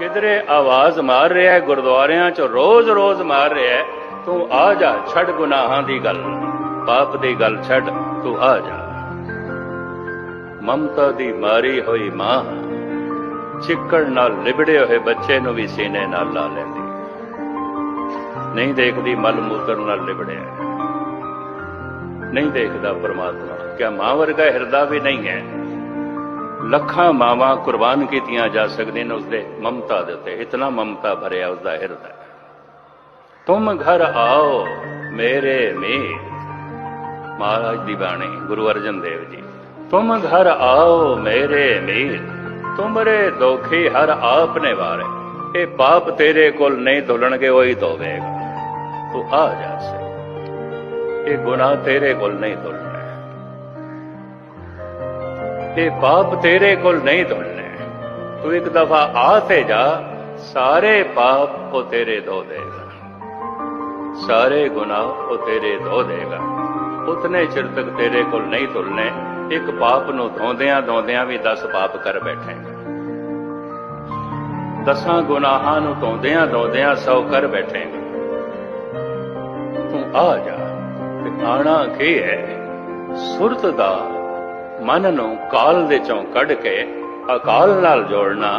ਕਿਧਰੇ ਆਵਾਜ਼ ਮਾਰ ਰਿਹਾ ਹੈ, ਗੁਰਦੁਆਰਿਆਂ 'ਚ ਰੋਜ਼-ਰੋਜ਼ ਮਾਰ ਰਿਹਾ ਹੈ, ਤੂੰ ਆ ਜਾ, ਛੱਡ ਗੁਨਾਹਾਂ ਦੀ ਗੱਲ। ਪਾਪ ਦੀ ਗੱਲ ਛੱਡ, ਤੂੰ ਆ ਜਾ। ਮਮਤਾ ਦੀ ਮਾਰੀ ਹੋਈ ਮਾਂ ਚਿੱਕੜ ਨਾਲ ਲਿਬੜੇ ਹੋਏ ਬੱਚੇ ਨੂੰ ਵੀ ਸੀਨੇ ਨਾਲ ਲਾ ਲੈਂਦੀ। ਨਹੀਂ ਦੇਖਦੀ, ਮਲ ਮੂਤਰ ਨਾਲ ਲਿਬੜਿਆ ਨਹੀਂ ਦੇਖਦਾ ਪਰਮਾਤਮਾ। ਕਿਆ ਮਾਂ ਵਰਗਾ ਹਿਰਦਾ ਵੀ ਨਹੀਂ ਹੈ। ਲੱਖਾਂ ਮਾਵਾਂ ਕੁਰਬਾਨ ਕੀਤੀਆਂ ਜਾ ਸਕਦੀਆਂ ਨੇ ਉਸਦੇ ਮਮਤਾ ਦੇ ਉੱਤੇ। ਇਤਨਾ ਮਮਤਾ ਭਰਿਆ ਉਸਦਾ ਹਿਰਦਾ ਤੁਮ ਘਰ ਆਓ ਮੇਰੇ ਮੀਰ ਮਹਾਰਾਜ ਦੀ ਬਾਣੀ, ਗੁਰੂ ਅਰਜਨ ਦੇਵ ਜੀ। ਤੁਮ ਘਰ ਆਓ ਮੇਰੇ ਮੀਰ ਤੁਮਰੇ ਦੋਖੀ ਹਰ ਆਪ ਨੇ ਵਾਰੇ ਇਹ ਪਾਪ ਤੇਰੇ ਕੋਲ ਨਹੀਂ ਧੁਲਣਗੇ, ਉਹੀ ਧੋਵੇਗਾ। ਤੂੰ ਆ ਜਾ ਸੇ। ਇਹ ਗੁਨਾਹ ਤੇਰੇ ਕੋਲ ਨਹੀਂ ਧੁਲਣਾ ਇਹ ਪਾਪ ਤੇਰੇ ਕੋਲ ਨਹੀਂ ਧੁਲਣੇ ਤੂੰ ਇੱਕ ਦਫਾ ਆ ਤੇ ਜਾ, ਸਾਰੇ ਪਾਪ ਉਹ ਤੇਰੇ ਧੋ ਦੇਗਾ। ਸਾਰੇ ਗੁਨਾਹ ਉਹ ਤੇਰੇ ਧੋ ਦੇਗਾ। ਉਤਨੇ ਚਿਰ ਤੱਕ ਤੇਰੇ ਕੋਲ ਨਹੀਂ ਧੁਲਨੇ ਇੱਕ ਪਾਪ ਨੂੰ ਧੋਂਦਿਆਂ ਧੋਂਦਿਆਂ ਵੀ 10 ਪਾਪ ਕਰ ਬੈਠੇਗਾ ਦਸਾਂ ਗੁਨਾਹਾਂ ਨੂੰ ਧੋਂਦਿਆਂ ਧੋਂਦਿਆਂ 100 ਕਰ ਬੈਠੇਗਾ ਤੂੰ ਆ ਜਾ, ਤੇ ਆਣਾ ਕੀ ਹੈ? ਸੁਰਤ ਦਾ ਮਨ ਨੂੰ ਕਾਲ ਦੇ ਚੋਂ ਕੱਢ ਕੇ ਅਕਾਲ ਨਾਲ ਜੋੜਨਾ